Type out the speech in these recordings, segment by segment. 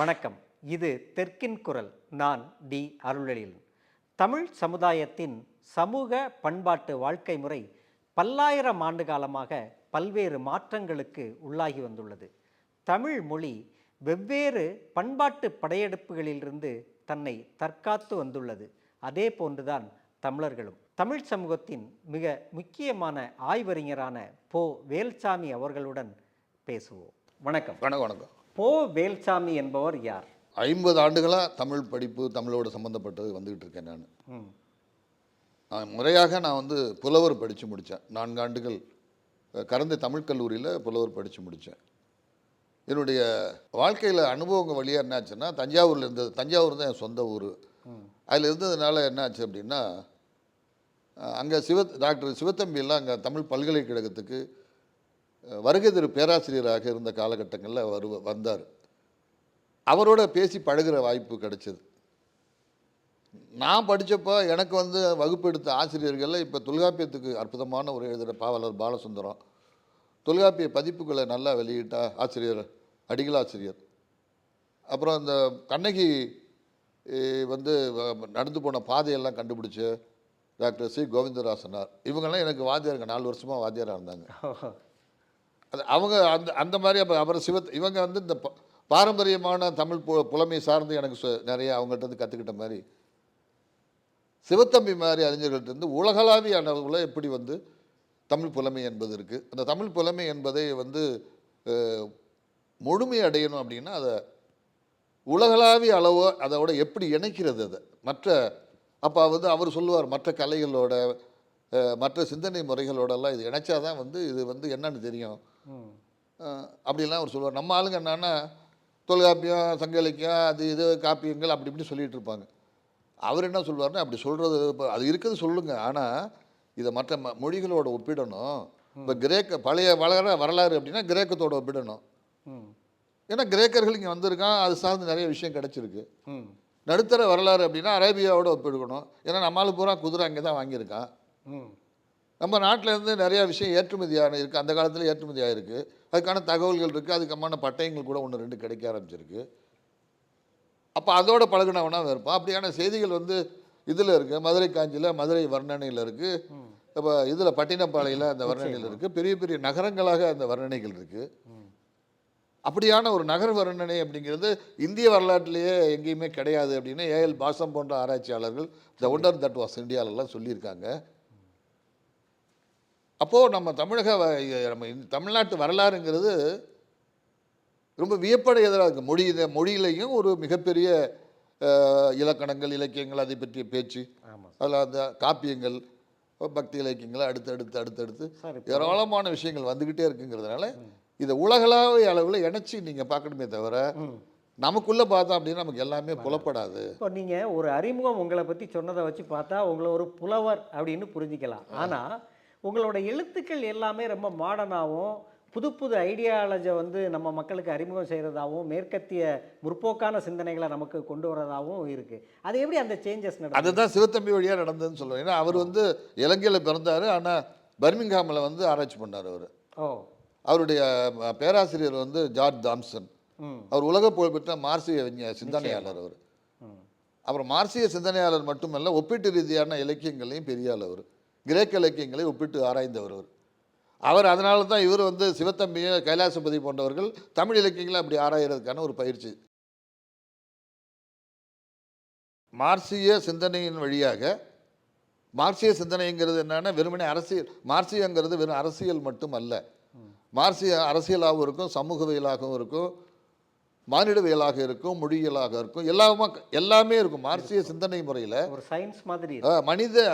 வணக்கம். இது தெற்கின் குரல். நான் டி. அருளெழில் தமிழ் சமுதாயத்தின் சமூக பண்பாட்டு வாழ்க்கை முறை பல்லாயிரம் ஆண்டு காலமாக பல்வேறு மாற்றங்களுக்கு உள்ளாகி வந்துள்ளது. தமிழ் மொழி வெவ்வேறு பண்பாட்டு படையெடுப்புகளிலிருந்து தன்னை தற்காத்து வந்துள்ளது. அதே போன்றுதான் தமிழர்களும். தமிழ் சமூகத்தின் மிக முக்கியமான ஆய்வறிஞரான போ. வேல்சாமி அவர்களுடன் பேசுவோம். வணக்கம். வணக்கம் வணக்கம். போ வேல்சாமி என்பவர் யார்? ஐம்பது ஆண்டுகளாக தமிழ் படிப்பு தமிழோடு சம்மந்தப்பட்டது வந்துக்கிட்டு இருக்கேன் நான். நான் முறையாக நான் வந்து புலவர் படித்து முடித்தேன் நான்கு ஆண்டுகள் கரந்தை தமிழ் கல்லூரியில் புலவர் படித்து முடித்தேன் என்னுடைய வாழ்க்கையில் அனுபவங்கள் வழியாக என்னாச்சுன்னா தஞ்சாவூரில் இருந்தது தஞ்சாவூர் தான் என் சொந்த ஊர். அதில் இருந்ததுனால என்னாச்சு அப்படின்னா அங்கே சிவ டாக்டர் சிவத்தம்பியெல்லாம் அங்கே தமிழ் பல்கலைக்கழகத்துக்கு வருகை திரு பேராசிரியராக இருந்த காலகட்டங்களில் வரு வந்தார். அவரோட பேசி பழகுற வாய்ப்பு கிடைச்சது. நான் படித்தப்போ எனக்கு வந்து வகுப்பு எடுத்த ஆசிரியர்களில் இப்போ தொல்காப்பியத்துக்கு அற்புதமான ஒரு எழுதுகிற பாவலர் பாலசுந்தரம். தொல்காப்பிய பதிப்புகளை நல்லா வெளியிட்ட ஆசிரியர் அடிகளாசிரியர் அப்புறம் இந்த கண்ணகி வந்து நடந்து போன பாதையெல்லாம் கண்டுபிடிச்ச டாக்டர் சி. கோவிந்தராசனார். இவங்கெல்லாம் எனக்கு வாத்தியாருங்க. நாலு வருஷமாக வாத்தியாராக இருந்தாங்க. அது அவங்க அந்த அந்த மாதிரி அப்போ அப்புறம் சிவத் இவங்க வந்து இந்த ப- பாரம்பரியமான தமிழ் பு புலமை சார்ந்து எனக்கு சொ- நிறைய அவங்கள்ட்ட இருந்து கற்றுக்கிட்ட மாதிரி சிவத்தம்பி மாதிரி அறிஞர்கள்ட்ட இருந்து உலகளாவிய அளவில் எப்படி வந்து தமிழ் புலமை என்பது இருக்குது அந்த தமிழ் புலமை என்பதை வந்து முழுமை அடையணும் அப்படின்னா அதை உலகளாவிய அளவு அதோட எப்படி இணைக்கிறது அதை. மற்ற அப்போ வந்து அவர் சொல்லுவார் மற்ற கலைகளோட மற்ற சிந்தனை முறைகளோடெல்லாம் இது இணைச்சாதான் வந்து இது வந்து என்னன்னு தெரியும். அப்படிலாம் அவர் சொல்லுவார். நம்ம ஆளுங்க என்னன்னா தொல்காப்பியம் சங்க இலக்கியம் அது இது காப்பியங்கள் அப்படி இப்படி சொல்லிட்டு இருப்பாங்க. அவர் என்ன சொல்லுவார்னா அப்படி சொல்கிறது அது இருக்குது சொல்லுங்க. ஆனால் இதை மற்ற ம- மொழிகளோட ஒப்பிடணும். இப்போ கிரேக்க பழைய வளர வரலாறு அப்படின்னா கிரேக்கத்தோட ஒப்பிடணும். ஏன்னா கிரேக்கர்கள் இங்கே வந்திருக்கான் அது சார்ந்து நிறைய விஷயம் கிடச்சிருக்கு. நடுத்தர வரலாறு அப்படின்னா அரேபியாவோட ஒப்பிடுக்கணும் ஏன்னா நம்மளுக்கு பூரா குதிரை அங்கே தான் வாங்கியிருக்கான். நம்ம நாட்டில் இருந்து நிறையா விஷயம் ஏற்றுமதியான இருக்குது அந்த காலத்தில் ஏற்றுமதி ஆயிருக்கு. அதுக்கான தகவல்கள் இருக்குது அதுக்கமான பட்டயங்கள் கூட ஒன்று ரெண்டு கிடைக்க ஆரம்பிச்சிருக்கு. அப்போ அதோட பழகுனவனா இருப்பான். அப்படியான செய்திகள் வந்து இதில் இருக்குது மதுரை காஞ்சியில் மதுரை வர்ணனையில் இருக்குது இப்போ இதில் பட்டினப்பாளையில் அந்த வர்ணனையில் இருக்குது பெரிய பெரிய நகரங்களாக அந்த வர்ணனைகள் இருக்குது அப்படியான ஒரு நகர வர்ணனை அப்படிங்கிறது இந்திய வரலாற்றிலேயே எங்கேயுமே கிடையாது அப்படின்னு ஏஎல் பாசம் போன்ற ஆராய்ச்சியாளர்கள் த ஒண்டர் தட் வாஸ் இந்தியாவிலலாம் சொல்லியிருக்காங்க. அப்போது நம்ம தமிழக நம்ம இந்த தமிழ்நாட்டு வரலாறுங்கிறது ரொம்ப வியப்படையதாக இருக்குது மொழி மொழியிலையும் ஒரு மிகப்பெரிய இலக்கணங்கள் இலக்கியங்கள் அதை பற்றிய பேச்சு. அதில் அந்த காப்பியங்கள் பக்தி இலக்கியங்கள் அடுத்து அடுத்து அடுத்தடுத்து ஏராளமான விஷயங்கள் வந்துக்கிட்டே இருக்குங்கிறதுனால இதை உலகளாவிய அளவில் இணைச்சி நீங்கள் பார்க்கணுமே தவிர நமக்குள்ளே பார்த்தோம் அப்படின்னா நமக்கு எல்லாமே புலப்படாது. இப்போ நீங்கள் ஒரு அறிமுகம் உங்களை பற்றி சொன்னதை வச்சு பார்த்தா உங்களை ஒரு புலவர் அப்படின்னு புரிஞ்சிக்கலாம். ஆனால் உங்களோட எழுத்துக்கள் எல்லாமே ரொம்ப மாடர்னாகவும் புது புது ஐடியாலஜை வந்து நம்ம மக்களுக்கு அறிமுகம் செய்கிறதாகவும் மேற்கத்திய முற்போக்கான சிந்தனைகளை நமக்கு கொண்டு வரதாகவும் இருக்குது அது எப்படி அந்த சேஞ்சஸ் நடக்குது அதுதான் சிவத்தம்பி வழியாக நடந்ததுன்னு சொல்லுவேன் ஏன்னா அவர் வந்து இலங்கையில் பிறந்தார். ஆனால் பர்மிங்ஹாமில் வந்து ஆராய்ச்சி பண்ணார் அவர். ஓ. அவருடைய பேராசிரியர் வந்து ஜார்ஜ் தாம்சன். அவர் உலக புகழ்பெற்ற மார்சிய சிந்தனையாளர் அவர். அப்புறம் மார்சிய சிந்தனையாளர் மட்டுமல்ல ஒப்பீட்டு ரீதியான இலக்கியங்களையும் பெரிய அவர். கிரேக்க இலக்கியங்களை ஒப்பிட்டு ஆராய்ந்தவர் அவர். அவர் அதனால தான் இவர் வந்து சிவத்தம்பிய கைலாசபதி போன்றவர்கள் தமிழ் இலக்கியங்களை அப்படி ஆராயிறதுக்கான ஒரு பயிற்சி. மார்சிய சிந்தனையின் வழியாக மார்சிய சிந்தனைங்கிறது என்னென்னா வெறுமனே அரசியல் மார்சியங்கிறது வெறும் அரசியல் மட்டும் அல்ல மார்சிய அரசியலாகவும் இருக்கும் சமூகவியலாகவும் இருக்கும். மானிடவியலாக இருக்கும் மொழியியலாக இருக்கும் எல்லாமே எல்லாமே இருக்கும். மார்சிய சிந்தனை முறையில் ஒரு சயின்ஸ் மாதிரி மனித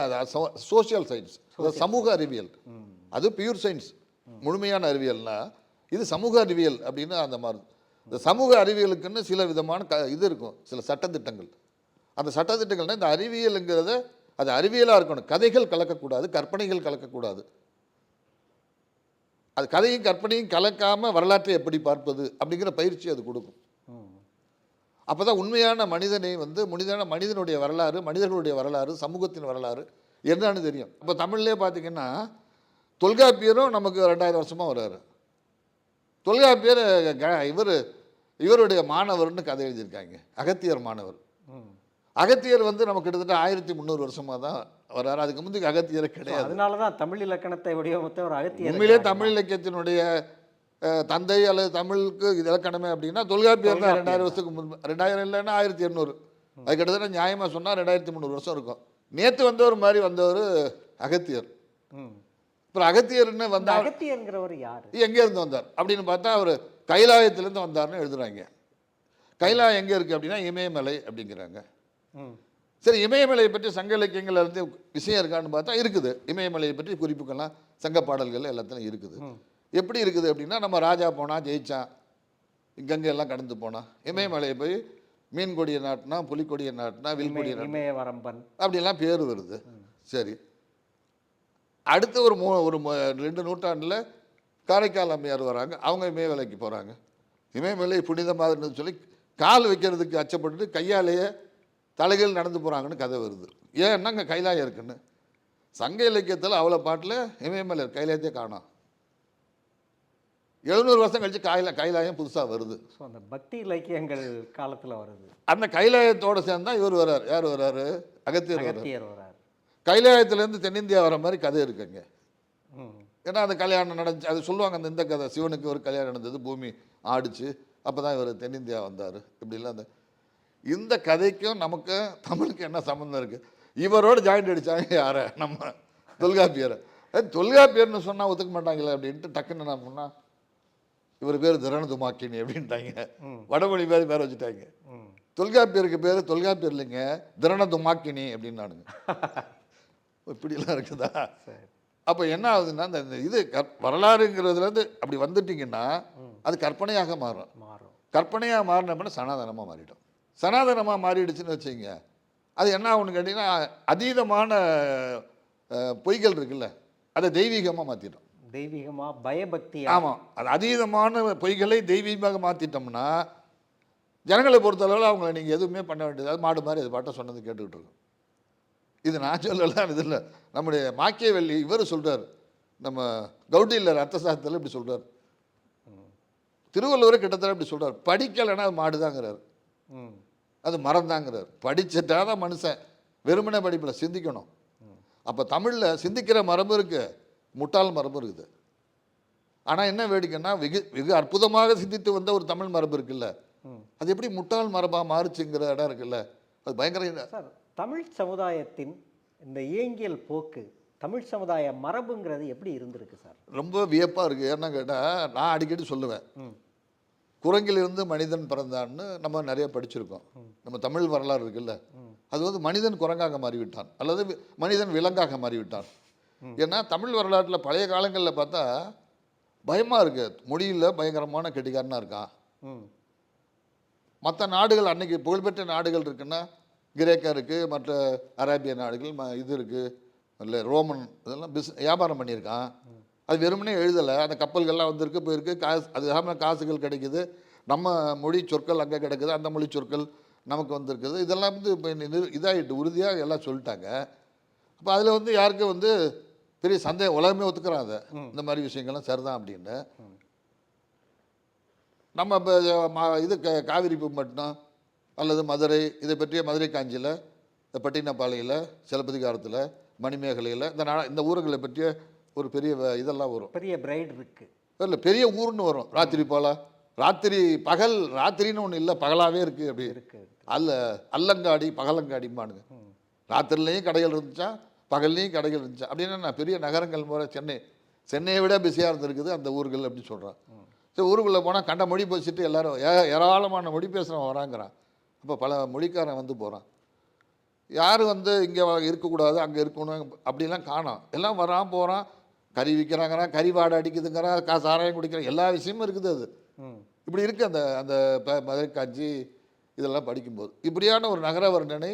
சோஷியல் சயின்ஸ் சமூக அறிவியல். அது பியூர் சயின்ஸ் முழுமையான அறிவியல்னா இது சமூக அறிவியல் அப்படின்னு அந்த மாதிரி. இந்த சமூக அறிவியலுக்குன்னு சில விதமான க இது இருக்கும் சில சட்டத்திட்டங்கள். அந்த சட்டத்திட்டங்கள்னா இந்த அறிவியலுங்கிறத அது அறிவியலாக இருக்கணும். கதைகள் கலக்கக்கூடாது கற்பனைகள் கலக்கக்கூடாது. அது கதையும் கற்பனையும் கலக்காமல் வரலாற்றை எப்படி பார்ப்பது அப்படிங்கிற பயிற்சி அது கொடுக்கும். அப்போ தான் உண்மையான மனிதனை வந்து மனிதன மனிதனுடைய வரலாறு மனிதர்களுடைய வரலாறு சமூகத்தின் வரலாறு என்னன்னு தெரியும். இப்போ தமிழ்லேயே பார்த்தீங்கன்னா தொல்காப்பியரும் நமக்கு ரெண்டாயிரம் வருஷமாக வர்றாரு. தொல்காப்பியர் இவர் இவருடைய மாணவர்னு கதை எழுதியிருக்காங்க. அகத்தியர் மாணவர். அகத்தியர் வந்து நம்ம கிட்டத்தட்ட ஆயிரத்தி முந்நூறு வருஷமாக தான் வர்றாரு. அதுக்கு முந்தைய அகத்தியரே கிடையாது. அதனால தான் தமிழ் இலக்கணத்தை வடிவமைத்த ஒரு அகத்தியர் உண்மையிலே. தமிழ் இலக்கியத்தினுடைய தந்தை அல்லது தமிழுக்கு இது இலக்கணமே அப்படின்னா தொல்காப்பியர் தான் ரெண்டாயிரம் வருஷத்துக்கு முன்பு. ரெண்டாயிரம் இல்லைன்னா ஆயிரத்தி எண்ணூறு. அது கிட்டத்தட்ட நியாயமாக சொன்னால் ரெண்டாயிரத்தி முந்நூறு வருஷம் இருக்கும். நேற்று வந்தவர் மாதிரி வந்தவர் அகத்தியர். அப்புறம் அகத்தியர்னு வந்தால் அகத்தியர்ங்கிறவர் யாரு? எங்கேருந்து வந்தார்? அப்படின்னு பார்த்தா அவர் கைலாயத்திலேருந்து வந்தார்னு எழுதுறாங்க. கைலாயம் எங்கே இருக்குது அப்படின்னா இமயமலை அப்படிங்கிறாங்க. சரி இமயமலையை பற்றி சங்க இலக்கியங்கள்ல இருந்து விஷயம் இருக்கான்னு பார்த்தா இருக்குது. இமயமலையை பற்றி குறிப்புக்கெல்லாம் சங்க பாடல்கள் எல்லாத்துலையும் இருக்குது. எப்படி இருக்குது அப்படின்னா நம்ம ராஜா போனா ஜெயிச்சான் கங்கை எல்லாம் கடந்து போனான் இமயமலையை போய் மீன் கொடியை நாட்டினா புலிக்கொடியை நாட்டினா வில்கொடியை இமயவரம்பன். அப்படிலாம் பேர் வருது. சரி. அடுத்த ஒரு மூ ஒரு ரெண்டு நூற்றாண்டில் காரைக்கால் அம்மையார் வராங்க. அவங்க இமயமலைக்கு போகிறாங்க இமயமலை புனிதமாதுன்னு சொல்லி கால் வைக்கிறதுக்கு அச்சப்பட்டுட்டு கையாலேயே தலைகள் நடந்து போகிறாங்கன்னு கதை வருது. ஏன்னா அங்கே கைலாயம் இருக்குன்னு. சங்க இலக்கியத்தில் அவ்வளோ பாட்டில் இமயமலை கைலாயத்தையே காணோம். எழுநூறு வருஷம் கழிச்சு கைலா கைலாயம் புதுசாக வருது. ஸோ அந்த பக்தி இலக்கியங்கள் காலத்துல வருது. அந்த கைலாயத்தோட சேர்ந்து இவர் வர்றார். யார் வர்றாரு? அகத்தியர் வர்றார். அகத்தியர் வராரு கைலாயத்துலேருந்து தென்னிந்தியா வர மாதிரி கதை இருக்குங்க. ஏன்னா அந்த கல்யாணம் நடந்துச்சு. அது சொல்லுவாங்க அந்த இந்த கதை சிவனுக்கு ஒரு கல்யாணம் நடந்தது பூமி ஆடிச்சு அப்போ தான் இவர் தென்னிந்தியா வந்தார். இப்படிலாம் அந்த இந்த கதைக்கும் நமக்கு தமிழுக்கு என்ன சம்மந்தம் இருக்குது இவரோட ஜாயிண்ட் அடிச்சாங்க யாரை? நம்ம தொல்காப்பியரை. தொல்காப்பியர்னு சொன்னால் ஒத்துக்க மாட்டாங்களே அப்படின்ட்டு டக்குன்னு நான் சொன்னா இவர் பேர் திரணதுமாக்கினி அப்படின்ட்டாங்க. ம். வடமொழி பேர் பேர் வச்சுட்டாங்க. தொல்காப்பியருக்கு பேர் தொல்காப்பியர் இல்லைங்க திரணதுமாக்கினி அப்படின்னானுங்க. இப்படிலாம் இருக்குதா? அப்போ என்ன ஆகுதுன்னா இந்த இது கற் வரலாறுங்கிறதுலேருந்து அப்படி வந்துட்டிங்கன்னா அது கற்பனையாக மாறும். மாறும். கற்பனையாக மாறின அப்படின்னா சனாதனமாக மாறிடும். சனாதனமாக மாறிடுச்சுன்னு வச்சுங்க அது என்ன ஆகும்னு கேட்டிங்கன்னா அதீதமான பொய்கள் இருக்குல்ல அதை தெய்வீகமாக மாற்றிடும் தெய்வீகமா பயபக்தி ஆமாம் அது அதீதமான பொய்களை தெய்வீகமாக மாற்றிட்டோம்னா ஜனங்களை பொறுத்தளவில் அவங்கள நீங்கள் எதுவுமே பண்ண வேண்டியது அது மாடு மாதிரி அது பாட்டை சொன்னது கேட்டுக்கிட்டு இருக்கும். இது நான் சொல்லலாம் இது இல்லை. நம்முடைய மாக்கியவெள்ளி இவர் சொல்றார். நம்ம கௌடியில் அர்த்தசாஸ்திரத்தில் இப்படி சொல்றார். திருவள்ளுவர் கிட்டத்தட்ட இப்படி சொல்றார். படிக்கலைன்னா அது மாடுதாங்கிறார். ம். அது மறந்தாங்கிறார் படிச்சுட்டா தான் மனுஷன். வெறுமனே படிப்பில் சிந்திக்கணும். அப்போ தமிழில் சிந்திக்கிற மரபு இருக்கு. முட்டாள் மரபு இருக்குது. ஆனால் என்ன வேடிக்கைன்னா வெகு வெகு அற்புதமாக சிந்தித்து வந்த ஒரு தமிழ் மரபு இருக்குல்ல. அது எப்படி முட்டாள் மரபாக மாறுச்சுங்கிற இடம் இருக்குல்ல. அது பயங்கர சார் தமிழ் சமுதாயத்தின் இந்த இயங்கியல் போக்கு தமிழ் சமுதாய மரபுங்கிறது எப்படி இருந்திருக்கு சார்? ரொம்ப வியப்பாக இருக்குது ஏன்னா கேட்டால் நான் அடிக்கடி சொல்லுவேன். குரங்கிலிருந்து மனிதன் பிறந்தான்னு நம்ம நிறைய படிச்சிருக்கோம். நம்ம தமிழ் வரலாறு இருக்குல்ல. அது வந்து மனிதன் குரங்காக மாறிவிட்டான். அல்லது மனிதன் விலங்காக மாறிவிட்டான். ஏன்னா தமிழ் வரலாற்றில் பழைய காலங்களில் பார்த்தா பயமாக இருக்கு. மொழியில் பயங்கரமான கெட்டிக்காரனாக இருக்கான். மற்ற நாடுகள் அன்னைக்கு புகழ்பெற்ற நாடுகள் இருக்குன்னா கிரேக்கா இருக்குது மற்ற அரேபிய நாடுகள் ம இது இருக்குது இல்லை ரோமன் இதெல்லாம் பிஸ் வியாபாரம் பண்ணியிருக்கான். அது வெறுமனே எழுதலை. அந்த கப்பல்கள்லாம் வந்திருக்கு போயிருக்கு. காசு அது இல்லாமல் காசுகள் கிடைக்குது. நம்ம மொழி சொற்கள் அங்கே கிடைக்குது. அந்த மொழி சொற்கள் நமக்கு வந்திருக்குது. இதெல்லாம் வந்து இப்போ இதாகிட்டு உறுதியாக எல்லாம் சொல்லிட்டாங்க. அப்போ அதில் வந்து யாருக்கும் வந்து பெரிய சந்தேகம் உலகமே ஒத்துக்கிறான் அதை. இந்த மாதிரி விஷயங்கள்லாம் சரிதான் அப்படின்னு. நம்ம இப்போ இது காவிரி பூம்பட்டினம் அல்லது மதுரை இதை பற்றிய மதுரை காஞ்சியில் இந்த பட்டினப்பாளையில் சிலப்பதிகாரத்தில் மணிமேகலையில் இந்த நா இந்த ஊர்களை பற்றிய ஒரு பெரிய இதெல்லாம் வரும். பெரிய பிரைட் இருக்கு. இல்லை பெரிய ஊர்னு வரும். ராத்திரி போல. ராத்திரி பகல் ராத்திரின்னு ஒன்று இல்லை பகலாகவே இருக்குது அப்படி. இருக்கு அல்ல அல்லங்காடி பகலங்காடிம்பானுங்க. ராத்திரிலையும் கடைகள் இருந்துச்சா பகல்லையும் கடைகள் இருந்துச்சா. அப்படின்னா நான் பெரிய நகரங்கள் முறை சென்னை. சென்னையை விட பிஸியாக இருந்திருக்குது அந்த ஊர்கள் அப்படின்னு சொல்கிறான் சரி ஊருக்குள்ளே போனால் கண்ட மொழி பேசிட்டு எல்லாரும் ஏ- ஏராளமான மொழி பேசுகிறவன் வராங்கிறான். அப்போ பல மொழிக்காரன் வந்து போகிறான் யார் வந்து இங்கே இருக்கக்கூடாது அங்கே இருக்கணும் அப்படிலாம் காணோம். எல்லாம் வரான் போகிறான் கறி விற்கிறாங்கிறான் கறி வாடை அடிக்குதுங்கிறான் கா சாராயம் குடிக்கிறான். எல்லா விஷயமும் இருக்குது அது. இப்படி இருக்குது அந்த அந்த மதுரை காஞ்சி இதெல்லாம் படிக்கும்போது. இப்படியான ஒரு நகர வர்ணனை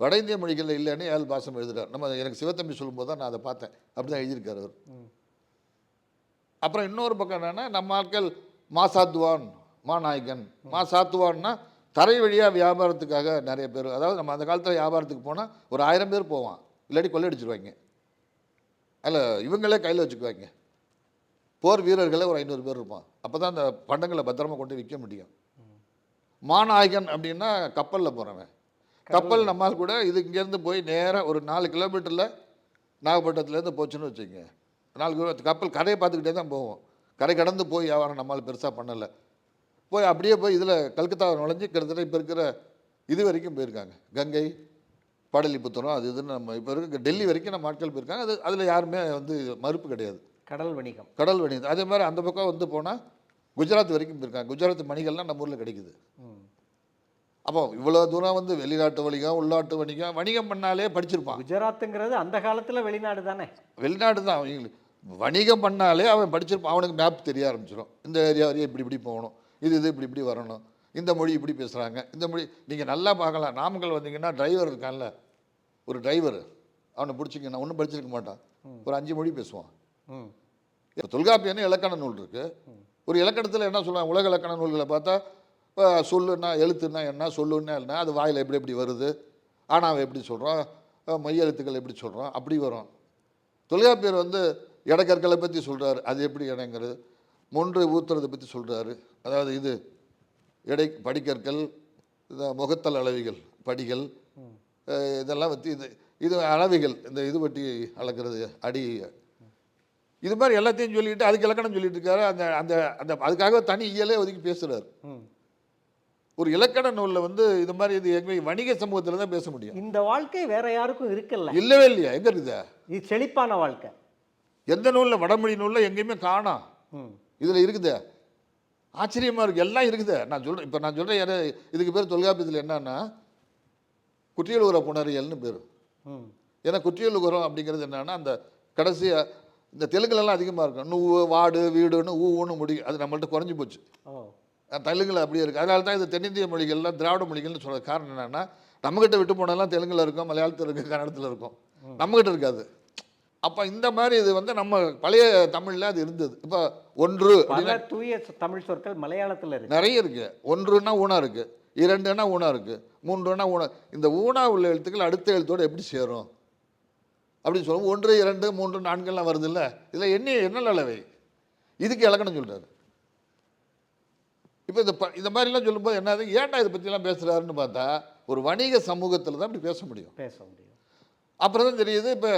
வட இந்திய மொழிகளில் இல்லைன்னு ஏழு பாசம் எழுதுறார் நம்ம எனக்கு சிவத்தம்பி சொல்லும்போது தான் நான் அதை பார்த்தேன். அப்படி தான் எழுதியிருக்காரு அவர். அப்புறம் இன்னொரு பக்கம் என்னன்னா நம்ம ஆட்கள் மாசாத்துவான் மாநாயகன் மாசாத்துவான்னா தரை வழியாக வியாபாரத்துக்காக நிறைய பேர் அதாவது நம்ம அந்த காலத்தில் வியாபாரத்துக்கு போனால் ஒரு ஆயிரம் பேர் போவான். இல்லாட்டி கொள்ளையடிச்சிருவாங்க அதில் இவங்களே கையில் வச்சுக்குவாங்க. போர் வீரர்களே ஒரு ஐநூறு பேர் இருப்பான். அப்போ தான் அந்த பண்டங்களை பத்திரமா கொண்டு விற்க முடியும். மாநாயகன் அப்படின்னா கப்பலில் போகிறவன் கப்பல் நம்மால் கூட இது இங்கேருந்து போய் நேராக ஒரு நாலு கிலோமீட்டரில் நாகப்பட்டினத்துலேருந்து போச்சுன்னு வச்சுக்கோங்க. நாலு கிலோ கப்பல் கரையை பார்த்துக்கிட்டே தான் போவோம். கரை கடந்து போய் வியாபாரம் நம்மால் பெருசாக பண்ணலை. போய் அப்படியே போய் இதில் கல்கத்தா நுழைஞ்சு கிட்டத்தட்ட இப்போ இருக்கிற இது வரைக்கும் போயிருக்காங்க. கங்கை பாடலிபுத்திரம் அது இதுன்னு நம்ம இப்போ இருக்க டெல்லி வரைக்கும் நம்ம ஆட்கள் போயிருக்காங்க. அது அதில் யாருமே வந்து மறுப்பு கிடையாது. கடல் வணிகம். கடல் வணிகம். அதே மாதிரி அந்த பக்கம் வந்து போனால் குஜராத் வரைக்கும் போயிருக்காங்க. குஜராத் மணிகள்லாம் நம்ம ஊரில் கிடைக்குது. அப்போ இவ்வளோ தூரம் வந்து வெளிநாட்டு வணிகம் உள்நாட்டு வணிகம் வணிகம் பண்ணாலே படிச்சிருப்பான். குஜராத்துங்கிறது அந்த காலத்துல வெளிநாடு தானே? வெளிநாடு தான். அவங்களுக்கு வணிகம் பண்ணாலே அவன் படிச்சிருப்பான். அவனுக்கு மேப் தெரிய ஆரம்பிச்சிடும் இந்த ஏரியா வரையும் இப்படி இப்படி போகணும். இது இது இப்படி இப்படி வரணும். இந்த மொழி இப்படி பேசுகிறாங்க இந்த மொழி நீங்கள் நல்லா பார்க்கலாம். நாமக்கல் வந்தீங்கன்னா டிரைவர் இருக்கான்ல. ஒரு டிரைவர் அவனை பிடிச்சிங்கன்னா ஒன்றும் படிச்சிருக்க மாட்டான். ஒரு அஞ்சு மொழி பேசுவான். தொல்காப்பியன்னு இலக்கண நூல் இருக்குது ஒரு இலக்கணத்தில் என்ன சொல்லுவாங்க? உலக இலக்கண நூல்களை பார்த்தா இப்போ சொல்லுன்னா எழுத்துன்னா என்ன? சொல்லுன்னா என்ன? அது வாயில் எப்படி எப்படி வருது? ஆனால் எப்படி சொல்கிறோம் மையெழுத்துக்கள் எப்படி சொல்கிறோம் அப்படி வரும். தொல்காப்பியர் வந்து இடக்கற்களை பற்றி சொல்கிறாரு அது எப்படி இடங்கிறது மொன்று ஊத்துறதை பற்றி சொல்கிறாரு அதாவது இது இடை படிக்கற்கள் இந்த முகத்தல் அளவிகள் படிகள் இதெல்லாம் பற்றி இது இது அளவிகள் இந்த இது பற்றி அளக்கிறது அடி. இது மாதிரி எல்லாத்தையும் சொல்லிட்டு அதுக்கு இலக்கணம் சொல்லிட்டு இருக்காரு. அந்த அந்த அந்த அதுக்காக தனி இயலே ஒதுக்கி பேசுகிறார் ஒரு இலக்கண நூலில் வந்து இது மாதிரி இது எங்க வணிக சமூகத்தில் தான் பேச முடியும். இந்த வாழ்க்கை வேற யாருக்கும் இருக்குல்ல இல்லவே இல்லையா? எங்க இருக்குதா? இது செழிப்பான வாழ்க்கை. எந்த நூலில் வடமொழி நூலில் எங்கேயுமே காணோம் இதில் இருக்குதே. ஆச்சரியமாக இருக்குது எல்லாம் இருக்குதே. நான் சொல்கிறேன் இப்போ நான் சொல்கிறேன் யாரு இதுக்கு பேர் தொல்காப்பியத்தில் என்னன்னா குற்றியலுகர புணரியல்னு பேர். ம். ஏன்னா குற்றியலுகரம் அப்படிங்கிறது என்னன்னா அந்த கடைசி இந்த தெலுங்குலலாம் அதிகமாக இருக்கும். நூவு வாடு வீடுன்னு ஊன்னு முடியும் அது நம்மள்ட்ட குறைஞ்சி போச்சு. தெலுங்குல அப்படியே இருக்குது அதனால தான் இது தென்னிந்திய மொழிகள்லாம் திராவிட மொழிகள்னு சொல்கிற காரணம் என்னென்னா நம்மக்கிட்ட விட்டு போனதெல்லாம் தெலுங்குல இருக்கும் மலையாளத்தில் இருக்கும் கன்னடத்தில் இருக்கும். நம்மக்கிட்ட இருக்காது. அப்போ இந்த மாதிரி இது வந்து நம்ம பழைய தமிழில் அது இருந்தது. இப்போ ஒன்று தூய தமிழ் சொற்கள் மலையாளத்துல இருக்கு. நிறைய இருக்குது ஒன்றுன்னா ஊனா இருக்குது இரண்டுன்னா ஊனா இருக்குது மூன்றுன்னா ஊனா இந்த ஊனா உள்ள எழுத்துக்கள் அடுத்த எழுத்தோட எப்படி சேரும்? அப்படின்னு சொல்லுவோம் ஒன்று இரண்டு மூன்று நான்குலாம் வருது இல்லை இதில் என்ன என்ன அளவை இதுக்கு இலக்கணம் சொல்றாரு. இப்போ இந்த ப- இந்த மாதிரிலாம் சொல்லும்போது என்னது? ஏன்டா இதை பற்றிலாம் பேசுகிறாருன்னு பார்த்தா ஒரு வணிக சமூகத்தில் தான் இப்படி பேச முடியும். பேச முடியும். அப்புறம் தான் தெரியுது இப்போ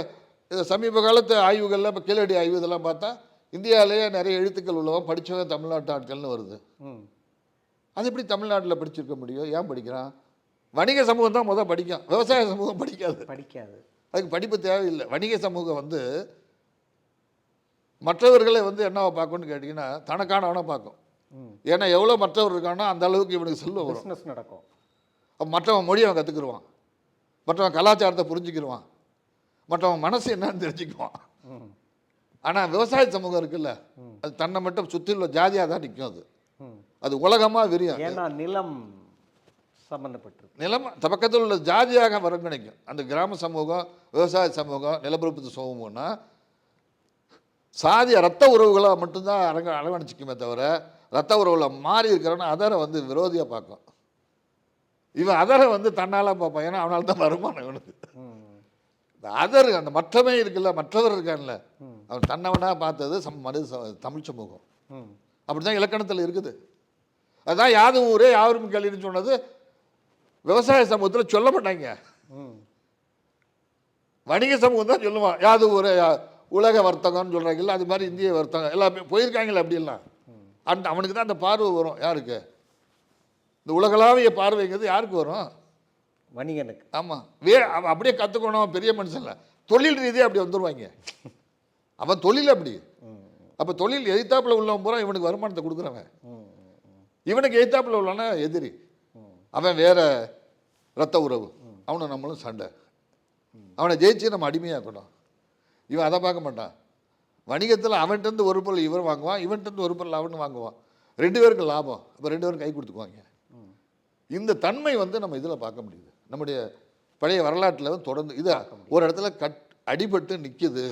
இது சமீப காலத்து ஆய்வுகளில் இப்போ கீழடி ஆய்வு இதெல்லாம் பார்த்தா இந்தியாவிலேயே நிறைய எழுத்துக்கள் உள்ளவன் படித்தவன் தமிழ்நாட்டு ஆட்கள்னு வருது. ம். அது எப்படி தமிழ்நாட்டில் படிச்சிருக்க முடியும்? ஏன் படிக்கிறான்? வணிக சமூகம் தான் முதல் படிக்கும். விவசாய சமூகம் படிக்காது. படிக்காது. அதுக்கு படிப்பு தேவையில்லை. வணிக சமூகம் வந்து மற்றவர்களை வந்து என்னவா பார்க்கும்னு கேட்டிங்கன்னா தனக்கானவனை பார்க்கும். ஏன்னா எவ்வளோ மற்றவர் இருக்கானோ அந்த அளவுக்கு இவனுக்கு செல்வம் பிஸ்னஸ் நடக்கும். அப்ப மற்றவன் மொழி அவன் கற்றுக்குருவான் மற்றவன் கலாச்சாரத்தை புரிஞ்சுக்கிருவான். மற்றவன் மனசு என்னன்னு தெரிஞ்சுக்குவான். ஆனால் விவசாய சமூகம் இருக்குல்ல. அது தன்னை மட்டும் சுற்றி உள்ள ஜாதியாக தான் நிற்கும் அது. அது உலகமாக விரியும் ஏன்னா நிலம் சம்பந்தப்பட்டிருக்கு. நிலம் பக்கத்தில் உள்ள ஜாதியாக ஒருங்கிணைக்கும் அந்த கிராம சமூகம் விவசாய சமூகம் நிலப்பரப்பு சமூகம்னா சாதிய ரத்த உறவுகளாக மட்டும்தான் அரங்க அரவணைச்சிக்குமே தவிர ரத்த உறவுல மாறி இருக்கிறவன அதரை வந்து விரோதியாக பார்க்கும். இவன் அதரை வந்து தன்னால் பார்ப்பான். ஏன்னா அவனால் தான் வருமானம் இவனுக்கு. இந்த அதர் அந்த மற்றவன் இருக்குல்ல மற்றவர் இருக்கான்ல. அவன் தன்னவனாக பார்த்தது சம் மனித தமிழ் சமூகம். ம் அப்படி தான் இலக்கணத்தில் இருக்குது. அதுதான் யாதும் ஊரே யாரும் கேள்வின்னு சொன்னது விவசாய சமூகத்தில் சொல்ல மாட்டாங்க. ம் வணிக சமூகம் தான் சொல்லுவான். யாது ஊரே உலக வர்த்தகம்னு சொல்கிறாங்கல்ல அது மாதிரி இந்திய வர்த்தகம் எல்லாமே போயிருக்காங்களே அப்படிலாம் அந்த அவனுக்கு தான் அந்த பார்வை வரும். யாருக்கு? இந்த உலகளாவிய பார்வைங்கிறது யாருக்கு வரும்? வணிகனுக்கு. ஆமாம் வே அவன் அப்படியே கற்றுக்கணும் பெரிய மனுஷன்ல தொழில் ரீதியாக அப்படி வந்துருவாங்க. அவன் தொழில் அப்படி. அப்போ தொழில் எதிர்த்தாப்புல உள்ளவன் பூரா இவனுக்கு வருமானத்தை கொடுக்குறவன். இவனுக்கு எதிர்த்தாப்புல உள்ளவன எதிரி. அவன் வேற ரத்த உறவு. அவனும் நம்மளும் சண்டை. அவனை ஜெயிச்சு நம்ம அடிமையாக்கணும். இவன் அதை பார்க்க மாட்டான். வணிகத்தில் அவன்கிட்டருந்து ஒரு பொருள் இவன் வாங்குவான் இவன்கிட்டருந்து ஒரு பொருள் அவன் வாங்குவான். ரெண்டு பேருக்கு லாபம். அப்போ ரெண்டு பேரும் கை கொடுத்துக்குவாங்க. இந்த தன்மை வந்து நம்ம இதில் பார்க்க முடியுது. நம்முடைய பழைய வரலாற்றில் வந்து தொடர்ந்து இது ஒரு இடத்துல கட் அடிபட்டு நிற்கிது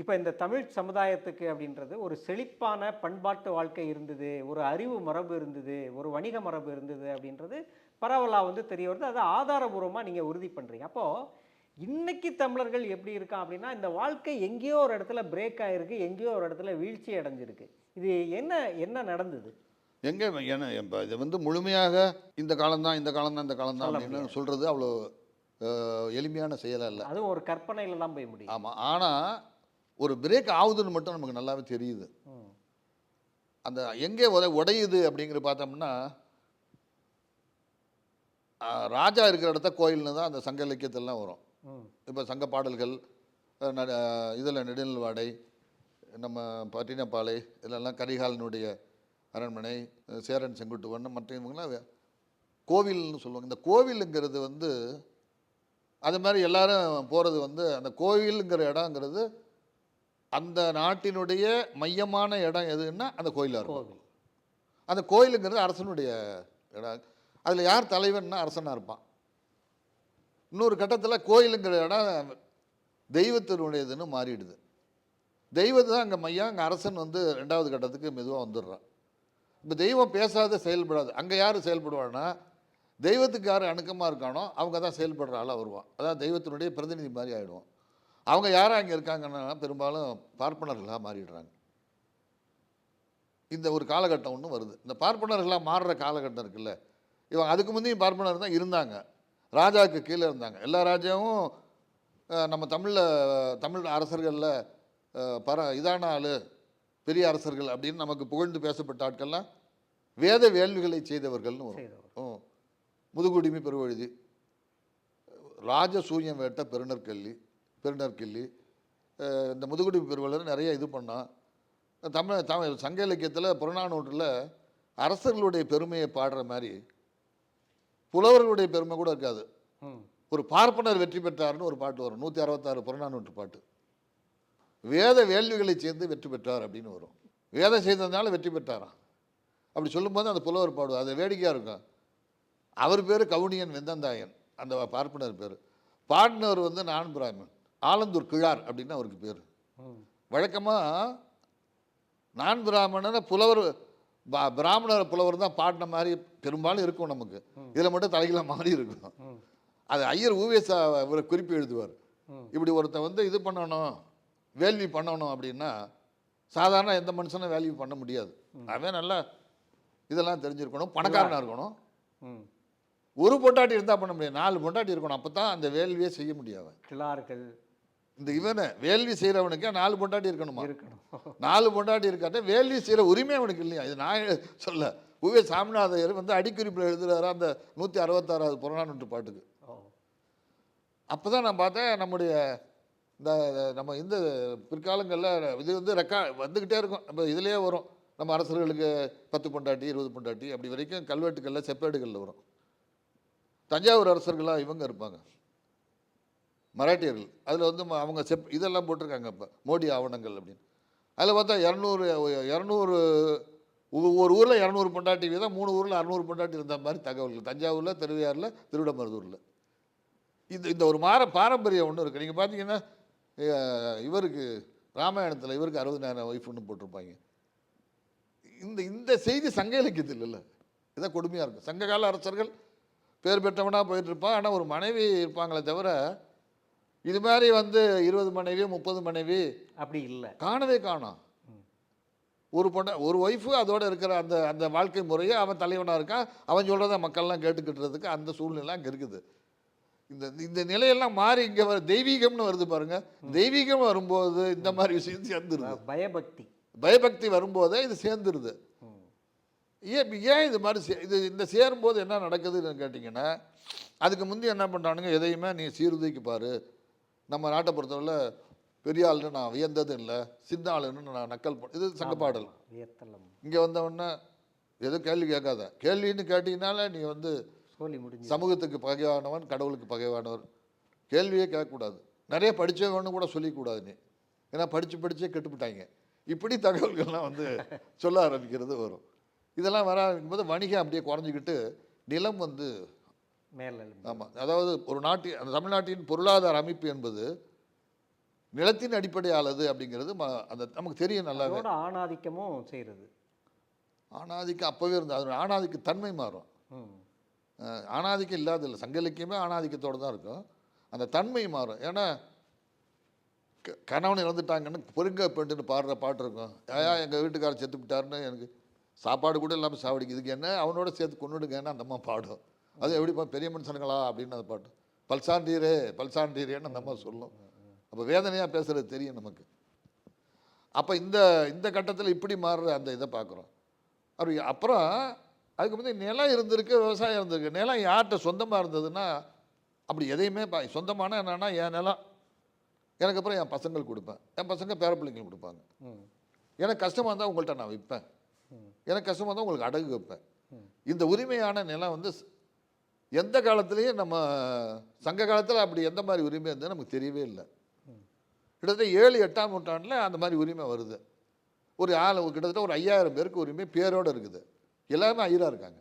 இப்போ இந்த தமிழ் சமுதாயத்துக்கு அப்படின்றது ஒரு செழிப்பான பண்பாட்டு வாழ்க்கை இருந்தது ஒரு அறிவு மரபு இருந்தது ஒரு வணிக மரபு இருந்தது அப்படின்றது பரவலாக வந்து தெரிய வருது. அதை ஆதாரபூர்வமாக நீங்கள் உறுதி பண்ணுறீங்க அப்போது இன்னைக்கு தமிழர்கள் எப்படி இருக்கான் அப்படின்னா இந்த வாழ்க்கை எங்கேயோ ஒரு இடத்துல பிரேக் ஆகிருக்கு எங்கேயோ ஒரு இடத்துல வீழ்ச்சி அடைஞ்சிருக்கு. இது என்ன என்ன நடந்தது? எங்கே ஏன்னா இப்போ இது வந்து முழுமையாக இந்த காலம்தான் இந்த காலம்தான் இந்த காலம்தான் அப்படின்னு சொல்கிறது அவ்வளோ எளிமையான செயலாக இல்லை. அதுவும் ஒரு கற்பனையில தான் போய் முடியும். ஆமாம் ஆனால் ஒரு பிரேக் ஆகுதுன்னு மட்டும் நமக்கு நல்லாவே தெரியுது. அந்த எங்கே உட உடையுது அப்படிங்கிற பார்த்தோம்னா ராஜா இருக்கிற இடத்த கோயில்னு தான் அந்த சங்க இலக்கியத்திலலாம் வரும். இப்போ சங்க பாடல்கள் இதில் நெடுநல்வாடை நம்ம பட்டினப்பாலை இதெல்லாம் கரிகாலனுடைய அரண்மனை சேரன் செங்குட்டுவன் மற்ற இவங்களாம் கோவில்னு சொல்லுவாங்க. இந்த கோவிலுங்கிறது வந்து அது மாதிரி எல்லாரும் போகிறது வந்து அந்த கோவிலுங்கிற இடங்கிறது அந்த நாட்டினுடைய மையமான இடம் எதுன்னா அந்த கோயிலாக இருக்கும். கோவில். அந்த கோயிலுங்கிறது அரசனுடைய இடம். அதில் யார் தலைவன்னா அரசனாக இருப்பான். இன்னொரு கட்டத்தில் கோயிலுங்கிற இடம் தெய்வத்தினுடையதுன்னு மாறிடுது. தெய்வத்தை தான் அங்கே மையம் அங்கே அரசன் வந்து ரெண்டாவது கட்டத்துக்கு மெதுவாக வந்துடுறான். இப்போ தெய்வம் பேசாத செயல்படாது. அங்கே யார் செயல்படுவான்னா தெய்வத்துக்கு யார் அணுக்கமாக இருக்கானோ அவங்க தான் செயல்படுற ஆளாக வருவான். அதான் தெய்வத்தினுடைய பிரதிநிதி மாதிரி ஆகிடுவோம் அவங்க யார் அங்கே இருக்காங்கன்னா பெரும்பாலும் பார்ப்பனர்களாக மாறிடுறாங்க. இந்த ஒரு காலகட்டம் ஒன்று வருது. இந்த பார்ப்பனர்களாக மாறுற காலகட்டம் இருக்குல்ல. இவன் அதுக்கு முந்தையும் பார்ப்பனர் தான் இருந்தாங்க. ராஜாவுக்கு கீழே இருந்தாங்க. எல்லா ராஜாவும் நம்ம தமிழில் தமிழ் அரசர்களில் பர இதான ஆள் பெரிய அரசர்கள் அப்படின்னு நமக்கு புகழ்ந்து பேசப்பட்ட ஆட்கள்லாம் வேத வேள்விகளை செய்தவர்கள்னு வரும். முதுகுடிமை பெருவழுதி ராஜசூயம் வேட்ட பெருநற்கல்லி பெருநற்கிள்ளி அஹ் இந்த முதுகுடிமை பெருவழர் நிறைய இது பண்ணான். தமிழ் தமிழ் சங்க இலக்கியத்தில் புறநானூற்றில் அரசர்களுடைய பெருமையை பாடுற மாதிரி புலவர்களுடைய பெருமை கூட இருக்காது. ஒரு பார்ப்பனர் வெற்றி பெற்றார்னு ஒரு பாட்டு வரும். நூற்றி அறுபத்தாறு புறநானூற்று பாட்டு. வேத வேள்விகளை சேர்ந்து வெற்றி பெற்றார் அப்படின்னு வரும். வேதம் செய்ததுனால வெற்றி பெற்றாராம். அப்படி சொல்லும்போது அந்த புலவர் பாடுவார். அது வேடிக்கையாக இருக்கும். அவர் பேர் கவுனியன் வெந்தந்தாயன். அந்த பார்ப்பனர் பேர். பாடினவர் வந்து நான் பிராமன் ஆலந்தூர் கிழார் அப்படின்னு அவருக்கு பேர். வழக்கமாக நான் பிராமணன புலவர் பிராமணர் புலவர் தான் பாடின மாதிரி பெரும்பாலும் இருக்கும் நமக்கு. இதில் மட்டும் தலைகளாக மாறி இருக்கும். அது ஐயர் ஊவேசா ஒரு குறிப்பு எழுதுவார். இப்படி ஒருத்தன் வந்து இது பண்ணணும் வேள்வி பண்ணணும் அப்படின்னா சாதாரண எந்த மனுஷனும் வேள்வி பண்ண முடியாது. அவன் நல்லா இதெல்லாம் தெரிஞ்சிருக்கணும் பணக்காரனாக இருக்கணும். ஒரு பொண்டாட்டி இருந்தால் பண்ண முடியாது. நாலு பொண்டாட்டி இருக்கணும் அப்போ தான் அந்த வேள்வியே செய்ய அவன். கிளார்கள் இந்த இவனை வேள்வி செய்கிறவனுக்கே நாலு பொண்டாட்டி இருக்கணுமா? இருக்கணும். நாலு பொண்டாட்டி இருக்காட்ட வேள்வி செய்கிற உரிமை அவனுக்கு இல்லையா? இது நான் சொல்ல உவே சாமிநாதையர் வந்து அடிக்குறிப்பில் எழுதுறாரு அந்த நூற்றி அறுபத்தாறாவது புறநானூற்று பாட்டுக்கு. அப்போ தான் நான் பார்த்தேன் நம்முடைய இந்த நம்ம இந்த பிற்காலங்களில் இது வந்து ரெக்கா வந்துக்கிட்டே இருக்கும். நம்ம இதுலேயே வரும். நம்ம அரசர்களுக்கு பத்து பொண்டாட்டி இருபது பொண்டாட்டி அப்படி வரைக்கும் கல்வெட்டுகளில் செப்பேடுகளில் வரும். தஞ்சாவூர் அரசர்களாக இவங்க இருப்பாங்க. மராட்டியர்கள். அதில் வந்து ம- அவங்க செப் இதெல்லாம் போட்டிருக்காங்க இப்போ மோடி ஆவணங்கள் அப்படின்னு. அதில் பார்த்தா இரநூறு இரநூறு ஒரு ஊரில் இரநூறு பொண்டாட்டி வீதம் மூணு ஊரில் அறநூறு பொண்டாட்டி இருந்த மாதிரி தகவல்கள். தஞ்சாவூரில் திருவையாறில் திருவிடமருதூரில். இந்த இந்த ஒரு மாற பாரம்பரியம் ஒன்று இருக்குது நீங்கள் பார்த்தீங்கன்னா இவருக்கு ராமாயணத்தில் இவருக்கு அறுபதாயிரம் ஒய்ஃப்னு போட்டிருப்பாங்க. இந்த இந்த செய்தி சங்க இலக்கியத்தில் இல்லை இதான் கொடுமையாக இருக்கும் சங்ககால அரசர்கள் பேர் பெற்றவனாக போயிட்டு இருப்பான். ஆனால் ஒரு மனைவி இருப்பாங்களே தவிர இது மாதிரி வந்து இருபது மனைவி முப்பது மனைவி அப்படி இல்லை. காணவே காணோம். ஒரு பொண்ணை ஒரு ஒய்ஃபு அதோட இருக்கிற அந்த அந்த வாழ்க்கை முறையை அவன் தலைவனாக இருக்கான். அவன் சொல்கிறத மக்கள்லாம் கேட்டுக்கிட்டுறதுக்கு அந்த சூழ்நிலை அங்கே இருக்குது. இந்த இந்த நிலையெல்லாம் மாறி இங்கே வர தெய்வீகம்னு வருது பாருங்க. தெய்வீகம் வரும்போது இந்த மாதிரி விஷயம் சேர்ந்துருது. பயபக்தி. பயபக்தி வரும்போதே இது சேர்ந்துருது. ஏன் ஏன் இது மாதிரி சே- இது இந்த சேரும்போது என்ன நடக்குதுன்னு கேட்டிங்கன்னா அதுக்கு முந்தி என்ன பண்ணுறானுங்க எதையுமே நீ சீர்தூக்கி பாரு. நம்ம நாட்டை பொறுத்தவரை பெரிய ஆளுன்னு நான் வியந்தது இல்லை சின்ன ஆளுன்னு நான் நக்கல் பண்ண இது சங்க பாடல். வியத்தலம். இங்கே வந்தவொடனே எதுவும் கேள்வி கேட்காத. கேள்வின்னு கேட்டீங்கனால நீ வந்து சோலி முடிஞ்சு சமூகத்துக்கு பகைவானவன் கடவுளுக்கு பகைவானவர் கேள்வியே கேட்கக்கூடாது. நிறைய படித்தவன்னு கூட சொல்லிக்கூடாது நீ. ஏன்னா படித்து படித்தே கெட்டுப்பிட்டாங்க. இப்படி தகவல்கள்லாம் வந்து சொல்ல ஆரம்பிக்கிறது வரும். இதெல்லாம் வர ஆரம்பிக்கும்போது வணிகம் அப்படியே குறைஞ்சிக்கிட்டு நிலம் வந்து ஆமாம் அதாவது ஒரு நாட்டின் அந்த தமிழ்நாட்டின் பொருளாதார அமைப்பு என்பது நிலத்தின் அடிப்படையானது அப்படிங்கிறது ம- அந்த நமக்கு தெரியும் அதோட ஆணாதிக்கமும் செய்கிறது ஆணாதிக்கம் அப்போவே இருந்தது அதோட ஆணாதிக்க தன்மை மாறும். ஆணாதிக்கம் இல்லாத இல்லை சங்க இலக்கியமே ஆணாதிக்கத்தோடு தான் இருக்கும். அந்த தன்மை மாறும். ஏன்னா க- கணவன் இறந்துட்டாங்கன்னு பொறுங்க பெண்டுன்னு பாடுற பாட்டு இருக்கும். ஏயா எங்கள் வீட்டுக்காரர் செத்து விட்டாருன்னு எனக்கு சாப்பாடு கூட இல்லாமல் சாவடிக்கு இதுக்கு என்ன? அவனோட சேர்த்து கொண்டுடுங்கன்னு அந்த அம்மா பாடும். அது எப்படி பா- பெரிய மனுஷனுங்களா அப்படின்னு அது பாட்டு. பல்சாண்டீரே பல்சாண்டீரேன்னு அந்த அம்மா சொல்லும். அப்போ வேதனையாக பேசுறது தெரியும் நமக்கு. அப்போ இந்த இந்த கட்டத்தில் இப்படி மாறுற அந்த இதை பார்க்குறோம் அப்படி அப்புறம் அதுக்கு முந்தைய நிலம் இருந்திருக்கு விவசாயம் இருந்திருக்கு. நிலம் யார்கிட்ட சொந்தமாக இருந்ததுன்னா அப்படி எதையுமே பா சொந்தமான என்னன்னா என் நிலம். எனக்கு அப்புறம் என் பசங்களுக்கு கொடுப்பேன். என் பசங்க பேர பிள்ளைங்களுக்கு கொடுப்பாங்க. எனக்கு கஷ்டமாக இருந்தால் உங்கள்கிட்ட நான் விற்பேன் எனக்கு கஷ்டமாக இருந்தால் உங்களுக்கு அடகு வைப்பேன். இந்த உரிமையான நிலம் வந்து எந்த காலத்துலேயும் நம்ம சங்க காலத்தில் அப்படி எந்த மாதிரி உரிமை இருந்தது நமக்கு தெரியவே இல்லை. கிட்டத்தட்ட ஏழு எட்டாம் நூற்றாண்டில் அந்த மாதிரி உரிமை வருது. ஒரு ஆள் கிட்டத்தட்ட ஒரு ஐயாயிரம் பேருக்கு உரிமை பேரோடு இருக்குது. எல்லாமே ஐயராக இருக்காங்க.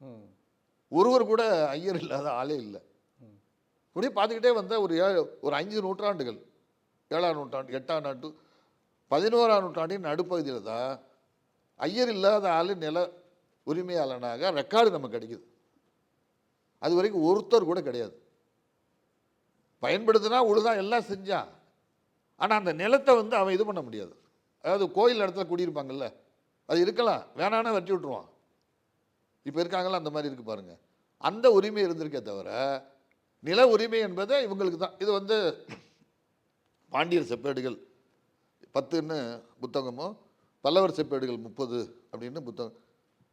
ம். ஒருவர் கூட ஐயர் இல்லாத ஆளே இல்லை. இப்படியே பார்த்துக்கிட்டே வந்த ஒரு ஏழு ஒரு அஞ்சு நூற்றாண்டுகள். ஏழாம் நூற்றாண்டு எட்டாம் நாட்டு பதினோராம் நூற்றாண்டின் நடுப்பகுதியில் தான் ஐயர் இல்லாத ஆள் நில உரிமையாளனாக ரெக்கார்டு நமக்கு கிடைக்குது. அது வரைக்கும் ஒருத்தர் கூட கிடையாது. பயன்படுத்தினா உழுதான் எல்லாம் செஞ்சான் ஆனால் அந்த நிலத்தை வந்து அவன் இது பண்ண முடியாது. அதாவது கோயில் இடத்துல குடியிருப்பாங்கல்ல அது இருக்கலாம். வேணான்னா வெட்டி விட்டுருவான். இப்போ இருக்காங்களா? அந்த மாதிரி இருக்கு பாருங்கள் அந்த உரிமை இருந்திருக்கே தவிர நில உரிமை என்பது இவங்களுக்கு தான். இது வந்து பாண்டியர் செப்பேடுகள். பத்துன்னு புத்தகமும் பல்லவர் செப்பேடுகள் முப்பது அப்படின்னு புத்தகம்.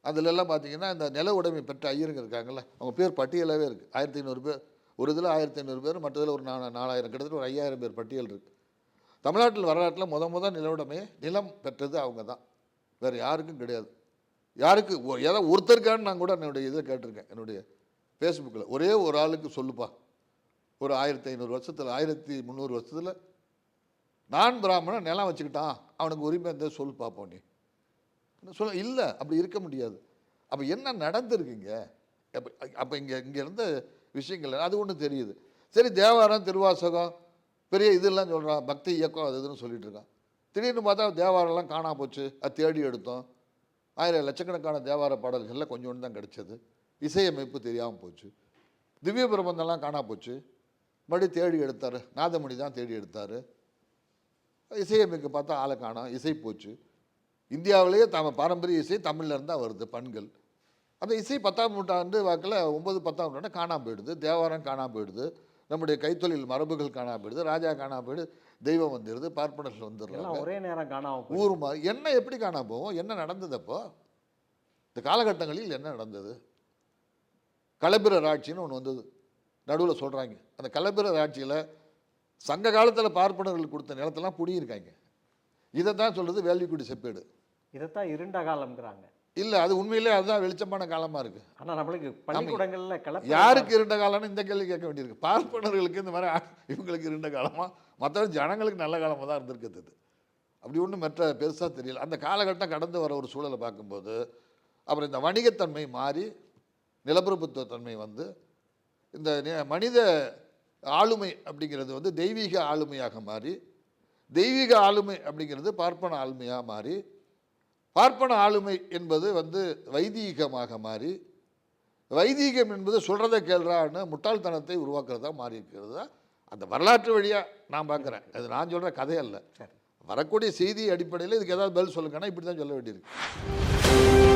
அதிலெல்லாம் பார்த்தீங்கன்னா இந்த நில உடைமை பெற்ற ஐயருங்க இருக்காங்கல்ல அவங்க பேர் பட்டியலாகவே இருக்குது ஆயிரத்தி ஐநூறு பேர் ஒரு இதில் ஆயிரத்தி ஐநூறு பேர் மற்றதில் ஒரு நா நாலாயிரம் கிட்டத்தட்ட ஒரு ஐயாயிரம் பேர் பட்டியல் இருக்குது தமிழ்நாட்டில் வரலாற்றில் முத முத நிலவுடைமை நிலம் பெற்றது அவங்க தான் வேறு யாருக்கும் கிடையாது. யாருக்கு ஏதாவது ஏதோ ஒருத்தருக்கான்னு நான் கூட என்னுடைய இதை கேட்டிருக்கேன் என்னுடைய ஃபேஸ்புக்கில் ஒரே ஒரு ஆளுக்கு சொல்லுப்பா. ஒரு ஆயிரத்தி ஐநூறு வருஷத்தில் ஆயிரத்தி முந்நூறு வருஷத்தில் நான் பிராமணன் நிலம் வச்சுக்கிட்டான். அவனுக்கு உரிமை இருந்தால் சொல் பார்ப்போம் நீ. சொல்ல இல்லை அப்படி இருக்க முடியாது. அப்போ என்ன நடந்திருக்குங்க? அப்போ அப்போ இங்கே இங்கே இருந்த விஷயங்கள் அது ஒன்று தெரியுது. சரி தேவாரம் திருவாசகம் பெரிய இதெல்லாம் சொல்கிறான் பக்தி இயக்கம் அது இதுன்னு சொல்லிட்டு இருக்கான். திடீர்னு பார்த்தா தேவாரம்லாம் காணா போச்சு. அது தேடி எடுத்தோம். ஆயிரம் லட்சக்கணக்கான தேவார பாடல்களில் கொஞ்சோண்டு தான் கிடச்சது. இசையமைப்பு தெரியாமல் போச்சு. திவ்ய பிரபந்தம்லாம் காணா போச்சு. மறுபடியும் தேடி எடுத்தார். நாதமணி தான் தேடி எடுத்தார். இசையமைக்க பார்த்தா ஆளை காணோம். இசை போச்சு. இந்தியாவிலேயே தம பாரம்பரிய இசை தமிழ்ல இருந்து தான் வருது பண்கள். அந்த இசை பத்தாம் நூற்றாண்டு வாக்கில் ஒன்பது பத்தாம் நூற்றாண்டு காணாம போயிடுது. தேவாரம் காணாம போயிடுது. நம்முடைய கைத்தொழில் மரபுகள் காணாம போயிடுது. ராஜா காணாம போயிடுது தெய்வம் வந்துடுது பார்ப்பனர்கள் வந்துடுறாங்க. ஒரே நேரம் காணாம போயிடுது. ஊர் மா என்ன எப்படி காணாம போகும்? என்ன நடந்தது அப்போ? இந்த காலகட்டங்களில் என்ன நடந்தது? களப்பிரர் ஆட்சின்னு ஒன்று வந்தது. நடுவில் சொல்கிறாங்க அந்த களப்பிரர் ஆட்சியில் சங்க காலத்தில் பார்ப்பனர்கள் கொடுத்த நிலத்தெல்லாம் குடியிருக்காங்க. இதை தான் சொல்கிறது வேள்விக்குடி செப்பேடு. இதைத்தான் இருண்ட காலம்ங்கிறாங்க. இல்லை அது உண்மையிலே அதுதான் வெளிச்சமான காலமாக இருக்குது ஆனா நம்மளுக்கு பள்ளிக்கூடங்கள்ல கலப்பு யாருக்கு இருண்ட காலம்னு இந்த கேள்வி கேட்க வேண்டியிருக்கு? பார்ப்பனர்களுக்கு இந்த மாதிரி இவங்களுக்கு இருண்ட காலமா? மற்றவங்க ஜனங்களுக்கு நல்ல காலமாக தான் இருந்திருக்குது இது. அப்படி ஒன்றும் மற்ற பெருசாக தெரியல. அந்த காலகட்டம் கடந்து வர ஒரு சூழலை பார்க்கும்போது அப்புறம் இந்த வணிகத்தன்மை மாறி நிலப்பிரபுத்துவ தன்மை வந்து இந்த மனித ஆளுமை அப்படிங்கிறது வந்து தெய்வீக ஆளுமையாக மாறி தெய்வீக ஆளுமை அப்படிங்கிறது பார்ப்பன ஆளுமையாக மாறி பார்ப்பன ஆளுமை என்பது வந்து வைதீகமாக மாறி வைதீகம் என்பது சொல்கிறத கேள்றான்னு முட்டாள்தனத்தை உருவாக்குறதா மாறி இருக்கிறது தான் அந்த வரலாற்று வழியாக நான் பார்க்குறேன். அது நான் சொல்கிற கதை அல்ல சரி. வரக்கூடிய செய்தி அடிப்படையில் இதுக்கு ஏதாவது பதில் சொல்லுங்கன்னா இப்படி தான் சொல்ல வேண்டியிருக்கு.